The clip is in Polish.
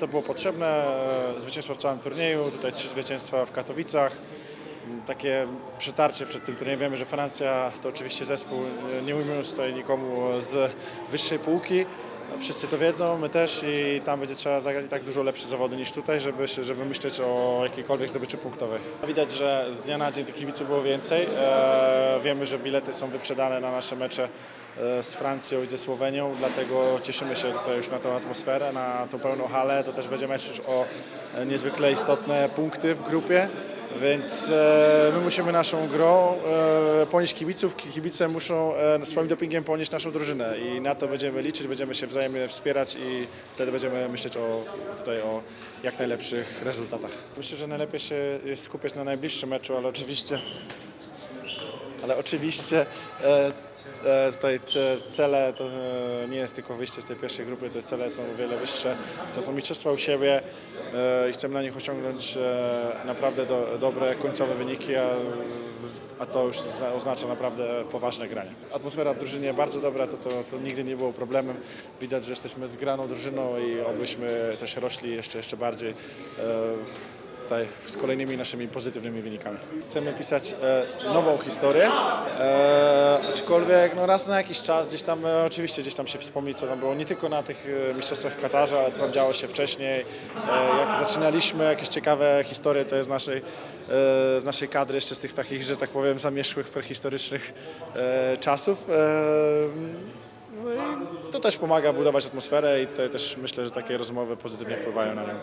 To było potrzebne, e, zwycięstwo w całym turnieju, tutaj trzy zwycięstwa w Katowicach. Takie przetarcie przed tym turniejem. Wiemy, że Francja to oczywiście zespół, e, nie ujmując tutaj nikomu z wyższej półki. Wszyscy to wiedzą, my też i tam będzie trzeba zagrać i tak dużo lepsze zawody niż tutaj, żeby, żeby myśleć o jakiejkolwiek zdobyczy punktowej. Widać, że z dnia na dzień tych kibiców było więcej. E, wiemy, że bilety są wyprzedane na nasze mecze e, z Francją i ze Słowenią, dlatego cieszymy się tutaj już na tą atmosferę, na tą pełną halę. To też będzie mecz już o e, niezwykle istotne punkty w grupie. Więc e, my musimy naszą grą e, ponieść kibiców, ki- kibice muszą e, swoim dopingiem ponieść naszą drużynę i na to będziemy liczyć, będziemy się wzajemnie wspierać i wtedy będziemy myśleć o, tutaj o jak najlepszych rezultatach. Myślę, że najlepiej się jest skupiać na najbliższym meczu, ale oczywiście ale oczywiście e, tutaj te cele to e, nie jest tylko wyjście z tej pierwszej grupy, te cele są o wiele wyższe. To są mistrzostwa u siebie e, i chcemy na nich osiągnąć e, naprawdę do, dobre końcowe wyniki, a, a to już zna- oznacza naprawdę poważne granie. Atmosfera w drużynie bardzo dobra, to, to, to nigdy nie było problemem. Widać, że jesteśmy zgraną drużyną i obyśmy też rośli jeszcze, jeszcze bardziej. E, tutaj z kolejnymi naszymi pozytywnymi wynikami. Chcemy pisać e, nową historię, e, aczkolwiek no, raz na jakiś czas gdzieś tam, e, oczywiście gdzieś tam się wspomni, co tam było, nie tylko na tych e, mistrzostwach w Katarze, ale co tam działo się wcześniej, e, jak zaczynaliśmy, jakieś ciekawe historie to jest z naszej, z naszej kadry, jeszcze z tych takich, że tak powiem, zamieszłych, prehistorycznych czasów. No i to też pomaga budować atmosferę i tutaj też myślę, że takie rozmowy pozytywnie wpływają na nią.